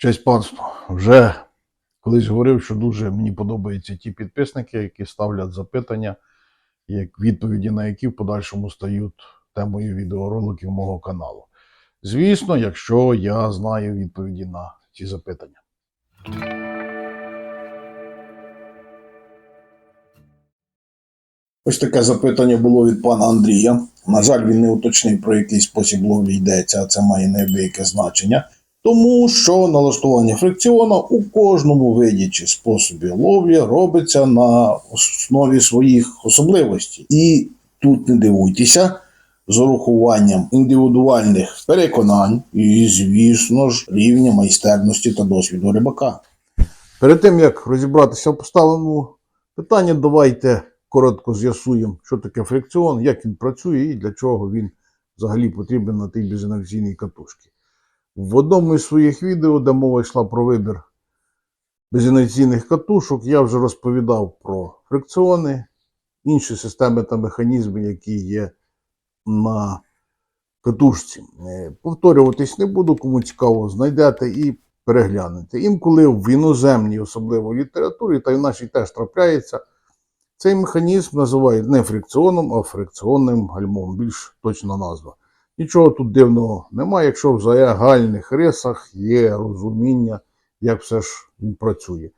Честь панство. Вже колись говорив, що дуже мені подобаються ті підписники, які ставлять запитання, як відповіді на які в подальшому стають темою відеороликів мого каналу. Звісно, якщо я знаю відповіді на ці запитання. Ось таке запитання було від пана Андрія. На жаль, він не уточнив, про який спосіб ловлі йдеться, а це має неабияке значення. Тому що налаштування фрикціона у кожному виді чи способі ловлі робиться на основі своїх особливостей. І тут не дивуйтеся, з урахуванням індивідуальних переконань і, звісно ж, рівня майстерності та досвіду рибака. Перед тим як розібратися в поставленому питанні, давайте коротко з'ясуємо, що таке фрикціон, як він працює і для чого він взагалі потрібен на тій безінерційній катушці. В одному із своїх відео, де мова йшла про вибір безінерційних катушок, я вже розповідав про фрикціони, інші системи та механізми, які є на катушці. Е, Повторюватись не буду, кому цікаво, знайдете і переглянете. Інколи в іноземній, особливо літературі, та й в нашій теж трапляється, цей механізм називають не фрикціоном, а фрикціонним гальмом, більш точна назва. Нічого тут дивного немає, якщо в загальних рисах є розуміння, як все ж він працює.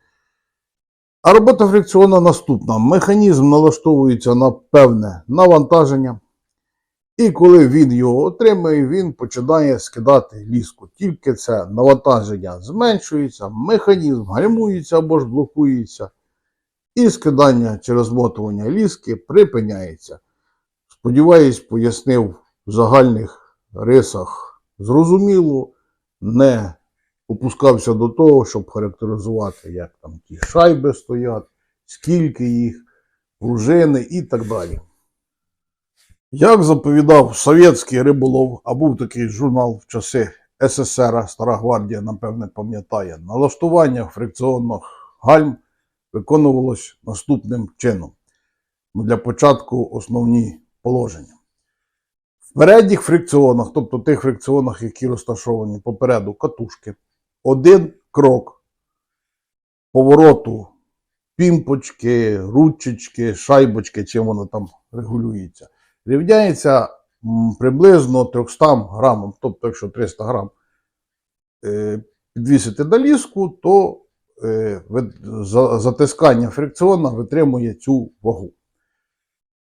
А робота фрикціона наступна. Механізм налаштовується на певне навантаження. І коли він його отримує, він починає скидати ліску. Тільки це навантаження зменшується, механізм гальмується або ж блокується, і скидання чи розмотування ліски припиняється. Сподіваюсь, пояснив в загальних рисах зрозуміло, не опускався до того, щоб характеризувати, як там ті шайби стоять, скільки їх, пружини і так далі. Як заповідав совєтський риболов, а був такий журнал в часи СССР, Стара Гвардія, напевне, пам'ятає, налаштування фрикціонних гальм виконувалось наступним чином. Для початку основні положення. Передніх фрикціонах, тобто тих фрикціонах, які розташовані попереду катушки, один крок повороту пімпочки, ручечки, шайбочки, чим воно там регулюється, рівняється приблизно 300 грамам. Тобто, якщо 300 грам е, підвісити на ліску, то е, затискання фрикціона витримує цю вагу.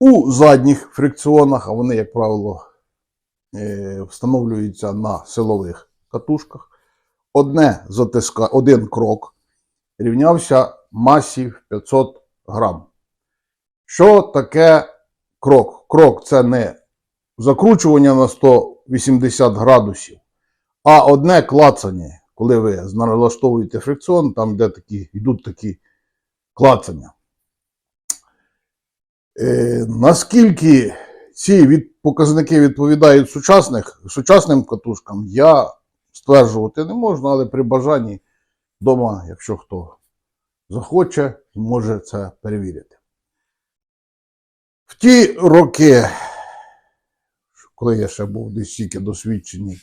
У задніх фрикціонах, а вони, як правило, е, встановлюються на силових катушках, одне затиска, один крок рівнявся масі в 500 грам. Що таке крок? Крок це не закручування на 180 градусів, а одне клацання, коли ви налаштовуєте фрикціон, там де такі, йдуть такі клацання. Е, наскільки ці від, показники відповідають сучасних, сучасним катушкам, я стверджувати не можу, але при бажанні вдома, якщо хто захоче, може це перевірити. В ті роки, коли я ще був десь тільки досвідчений,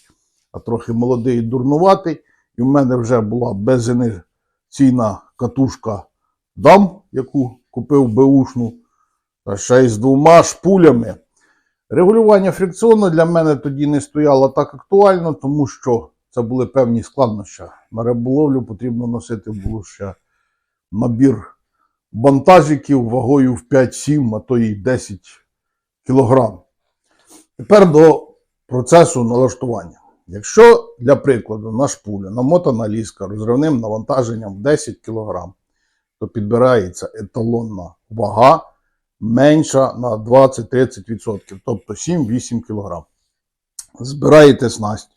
а трохи молодий і дурнуватий, і в мене вже була безінерційна катушка дам, яку купив беушну, та ще й з двома шпулями. Регулювання фрикціону для мене тоді не стояло так актуально, тому що це були певні складнощі. На риболовлю потрібно носити було ще набір бантажиків вагою в 5-7, а то і 10 кілограм. Тепер до процесу налаштування. Якщо, для прикладу, на шпулю намотана ліска розривним навантаженням 10 кг, то підбирається еталонна вага менша на 20-30%, тобто 7-8 кг. Збираєте снасть.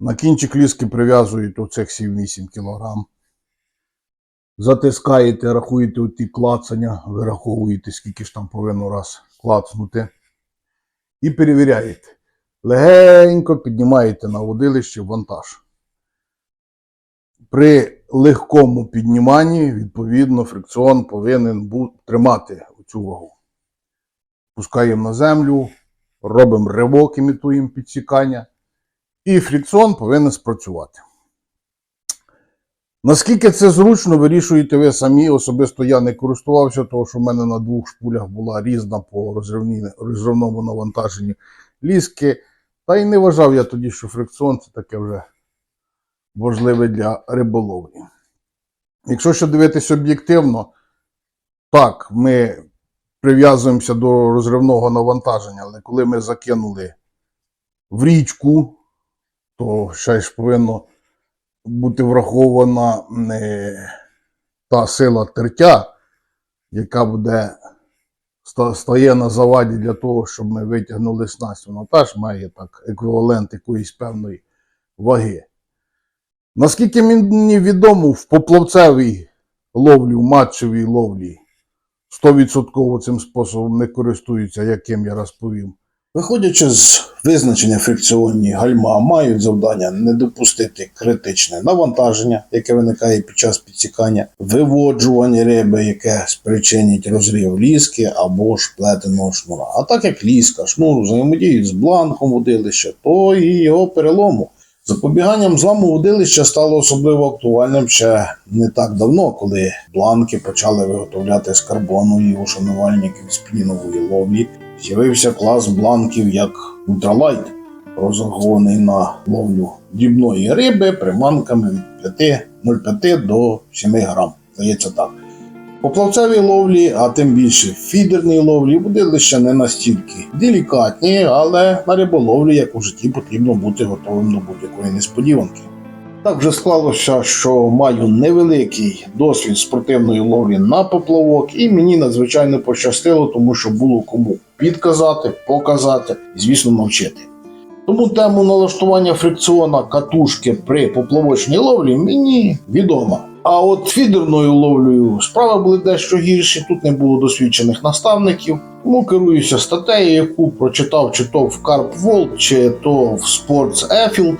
На кінчик ліски прив'язуєте оцих 7-8 кг. Затискаєте, рахуєте оті клацання, вираховуєте, скільки ж там повинно раз клацнути. І перевіряєте. Легенько піднімаєте на водилище вантаж. При легкому підніманні, відповідно, фрикціон повинен тримати цю вагу. Пускаємо на землю, робимо ривок, імітуємо підсікання, і фрикціон повинен спрацювати. Наскільки це зручно, вирішуєте ви самі. Особисто я не користувався, тому що в мене на двох шпулях була різна по розривному навантаженню ліски. Та й не вважав я тоді, що фрикціон це таке вже важливе для риболовлі. Якщо ще дивитися об'єктивно, так, ми прив'язуємося до розривного навантаження, але коли ми закинули в річку, то ще ж повинно бути врахована е, та сила тертя, яка буде стає на заваді для того, щоб ми витягнули снасть. Вона теж має так еквівалент якоїсь певної ваги. Наскільки мені відомо, в поплавцевій ловлі, в матчевій ловлі 100% цим способом не користуються, яким я розповім. Виходячи з визначення фрикціонні гальма мають завдання не допустити критичне навантаження, яке виникає під час підсікання, виводжування риби, яке спричинить розрив ліски або ж плетеного шнура. А так як ліска, шнур взаємодіють з бланком водилища, то і його перелому. Запобіганням зламу водилища стало особливо актуальним ще не так давно, коли бланки почали виготовляти з карбону і ушанувальників спінінової ловлі. З'явився клас бланків як ультралайт, розрахований на ловлю дрібної риби приманками від 5, 0,5 до 7 грам. Здається так. По плавцевій ловлі, а тим більше фідерній ловлі, водилища не настільки делікатні, але на риболовлі, як у житті, потрібно бути готовим до будь-якої несподіванки. Так вже склалося, що маю невеликий досвід спортивної ловлі на поплавок, і мені надзвичайно пощастило, тому що було кому підказати, показати і, звісно, навчити. Тому тему налаштування фрикціона катушки при поплавочній ловлі мені відома. А от фідерною ловлею справи були дещо гірші, тут не було досвідчених наставників. Тому керуюся статтею, яку прочитав чи то в Carp World, чи то в Sports Effield.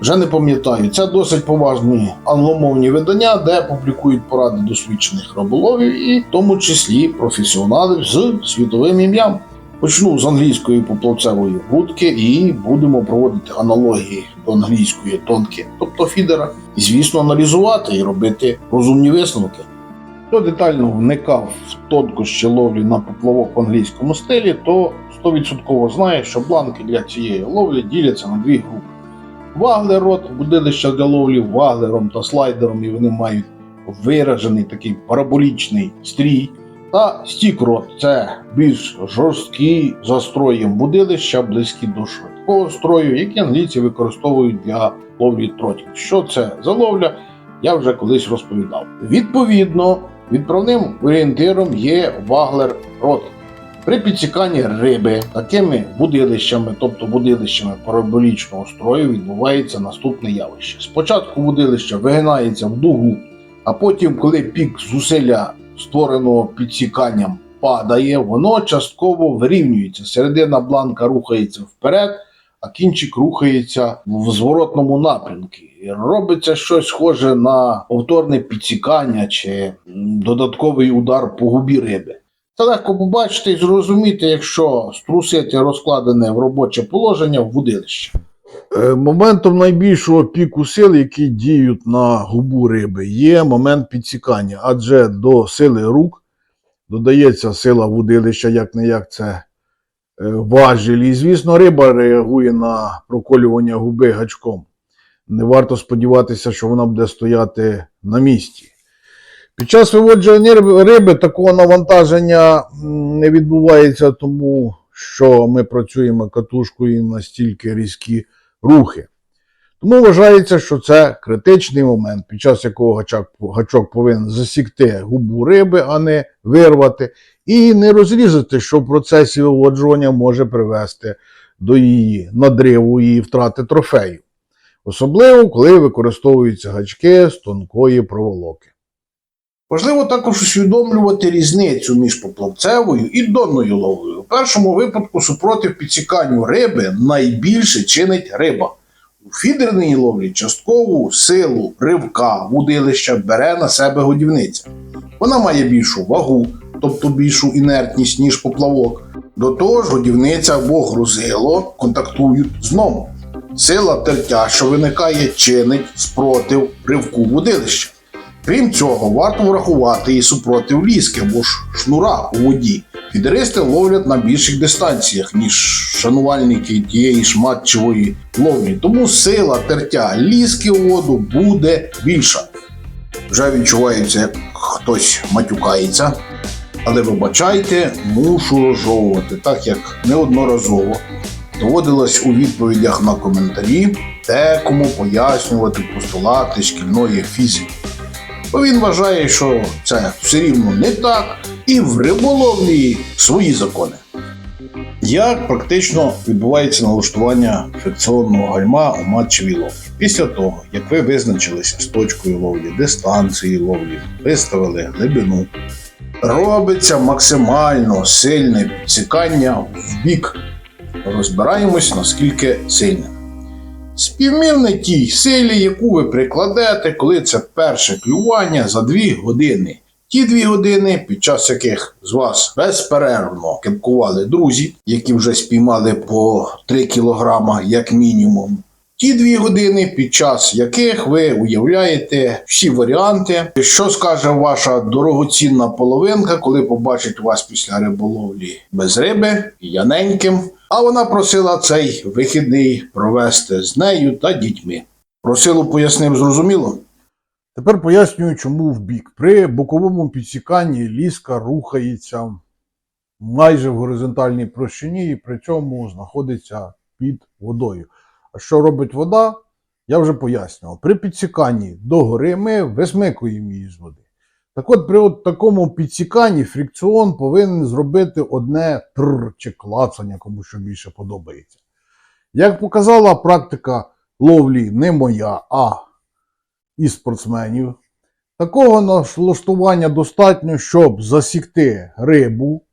Вже не пам'ятаю. Це досить поважні англомовні видання, де публікують поради досвідчених риболовів і в тому числі професіоналів з світовим ім'ям. Почну з англійської поплавцевої вудки і будемо проводити аналогії до англійської тонки, тобто фідера, і звісно аналізувати і робити розумні висновки. Хто детально вникав в тонкощі ловлі на поплавок в англійському стилі, то 100% знає, що бланки для цієї ловлі діляться на дві групи. Ваглерот, будилища для ловлі ваглером та слайдером, і вони мають виражений такий параболічний стрій. Та стікрот це більш жорсткі за строєм будилища, близькі до швидкого строю, які англійці використовують для ловлі тротів. Що це за ловля, я вже колись розповідав. Відповідно, відправним орієнтиром є ваглер рот. При підсіканні риби такими будилищами, тобто будилищами параболічного строю, відбувається наступне явище. Спочатку будилище вигинається в дугу, а потім, коли пік зусилля створеного підсіканням падає, воно частково вирівнюється. Середина бланка рухається вперед, а кінчик рухається в зворотному напрямку. І робиться щось схоже на повторне підсікання чи додатковий удар по губі риби. Це легко побачити і зрозуміти, якщо струсити розкладене в робоче положення в вудилище. Е, Моментом найбільшого піку сил, які діють на губу риби, є момент підсікання, адже до сили рук додається сила вудилища, як не як це е, важіль. І, звісно, риба реагує на проколювання губи гачком. Не варто сподіватися, що вона буде стояти на місці. Під час виводження риби- такого навантаження не відбувається, тому що ми працюємо катушкою настільки різкі рухи. Тому вважається, що це критичний момент, під час якого гачок, гачок повинен засікти губу риби, а не вирвати, і не розрізати, що в процесі виводжування може привести до її надриву і втрати трофею. Особливо, коли використовуються гачки з тонкої проволоки. Важливо також усвідомлювати різницю між поплавцевою і донною ловлею. У першому випадку супротив підсіканню риби найбільше чинить риба. У фідерній ловлі часткову силу ривка вудилища бере на себе годівниця. Вона має більшу вагу, тобто більшу інертність, ніж поплавок. До того ж, годівниця або грузило контактують з дном. Сила тертя, що виникає, чинить спротив ривку вудилища. Крім цього, варто врахувати і супротив ліски або ж шнура у воді. Фідеристи ловлять на більших дистанціях, ніж шанувальники тієї ж матчевої ловлі, тому сила тертя ліски у воду буде більша. Вже відчувається, як хтось матюкається. Але вибачайте, мушу розжовувати, так як неодноразово доводилось у відповідях на коментарі декому пояснювати постулати шкільної фізики. Бо він вважає, що це все рівно не так, і в риболовлі свої закони. Як практично відбувається налаштування фрикціонного гальма у матчевій ловлі? Після того, як ви визначилися з точкою ловлі, дистанцією ловлі, виставили глибину, робиться максимально сильне підсікання в бік. Розбираємось, наскільки сильне. Співмірне тій силі, яку ви прикладете, коли це перше клювання за 2 години. Ті дві години, під час яких з вас безперервно кепкували друзі, які вже спіймали по 3 кілограма як мінімум. Ті дві години, під час яких ви уявляєте всі варіанти, що скаже ваша дорогоцінна половинка, коли побачить вас після риболовлі без риби, п'яненьким. А вона просила цей вихідний провести з нею та дітьми. Просилу пояснив зрозуміло. Тепер пояснюю, чому в бік. При боковому підсіканні ліска рухається майже в горизонтальній площині і при цьому знаходиться під водою. А що робить вода, я вже пояснював. При підсіканні догори ми висмикуємо її з води. Так от, при от такому підсіканні фрикціон повинен зробити одне тр чи клацання, кому що більше подобається. Як показала практика ловлі не моя, а і спортсменів. Такого налаштування достатньо, щоб засікти рибу,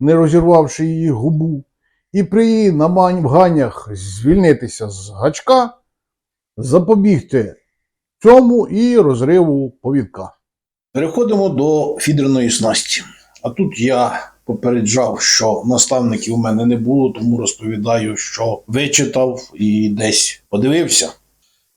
не розірвавши її губу, і при її намаганнях звільнитися з гачка, запобігти цьому і розриву повідка. Переходимо до фідерної снасті. А тут я попереджав, що наставників у мене не було, тому розповідаю, що вичитав і десь подивився.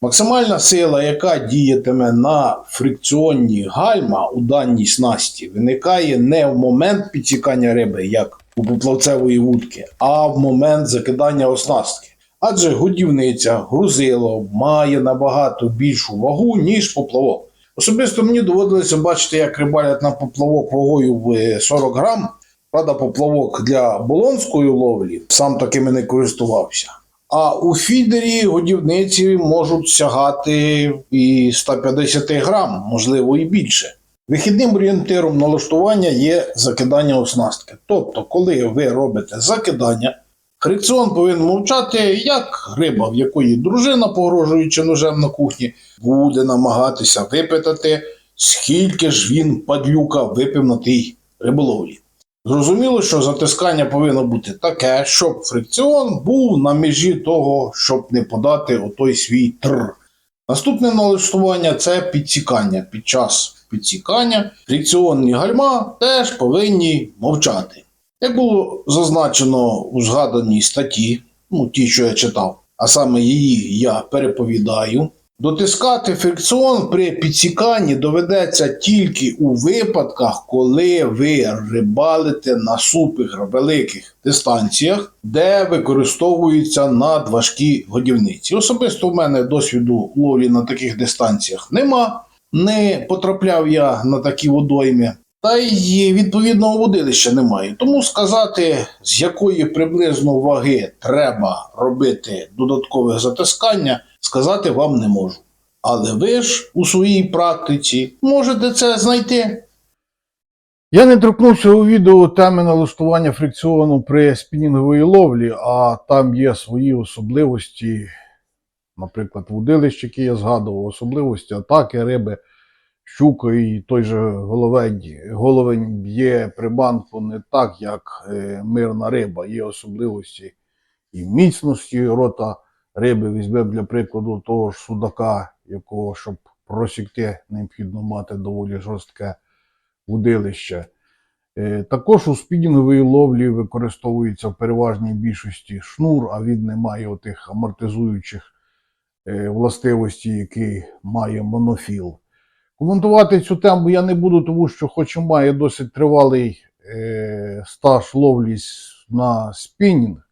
Максимальна сила, яка діятиме на фрикціонні гальма у даній снасті, виникає не в момент підсікання риби, як у поплавцевої вудки, а в момент закидання оснастки. Адже годівниця, грузило має набагато більшу вагу, ніж поплавок. Особисто мені доводилося бачити, як рибалять на поплавок вагою в 40 грам. Правда, поплавок для болонської ловлі сам такими не користувався. А у фідері годівниці можуть сягати і 150 грам, можливо, і більше. Вихідним орієнтиром налаштування є закидання оснастки. Тобто, коли ви робите закидання, фрикціон повинен мовчати, як риба, в якої дружина, погрожуючи ножем на кухні, буде намагатися випитати, скільки ж він падлюка випив на тій риболовлі. Зрозуміло, що затискання повинно бути таке, щоб фрикціон був на межі того, щоб не подати отой свій тр. Наступне налаштування це підсікання. Під час підсікання фрикціонні гальма теж повинні мовчати. Як було зазначено у згаданій статті, ну ті, що я читав, а саме її я переповідаю. Дотискати фрикціон при підсіканні доведеться тільки у випадках, коли ви рибалите на супих великих дистанціях, де використовуються надважкі годівниці. Особисто в мене досвіду ловлі на таких дистанціях нема. Не потрапляв я на такі водойми. Та й відповідного водилища немає. Тому сказати, з якої приблизно ваги треба робити додаткове затискання, сказати вам не можу. Але ви ж у своїй практиці можете це знайти. Я не торкнувся у відео теми налаштування фрикціону при спінінговій ловлі, а там є свої особливості, наприклад, вудилищ, які я згадував, особливості атаки риби, щука і той же головень. Головень б'є приманку не так, як е, мирна риба. Є особливості і міцності рота риби. Візьмемо для прикладу того ж судака, якого, щоб просікти, необхідно мати доволі жорстке вудилище. Е, Також у спінінговій ловлі використовується в переважній більшості шнур, а він не має отих амортизуючих е, властивостей, які має монофіл. Коментувати цю тему я не буду, тому що, хоч і має досить тривалий е, стаж ловлі на спінінг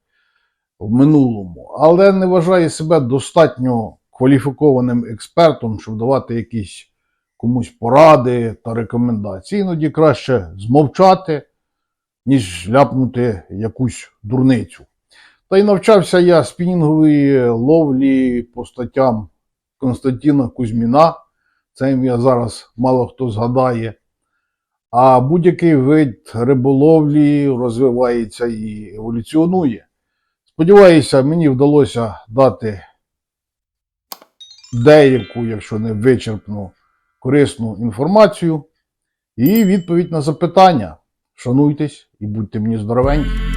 в минулому, але не вважає себе достатньо кваліфікованим експертом, щоб давати якісь комусь поради та рекомендації. Іноді краще змовчати, ніж ляпнути якусь дурницю. Та й навчався я спінінгової ловлі по статтям Константина Кузьміна. Це ім'я зараз мало хто згадає. А будь-який вид риболовлі розвивається і еволюціонує. Сподіваюся, мені вдалося дати деяку, якщо не вичерпну, корисну інформацію і відповідь на запитання. Шануйтесь і будьте мені здоровенькі.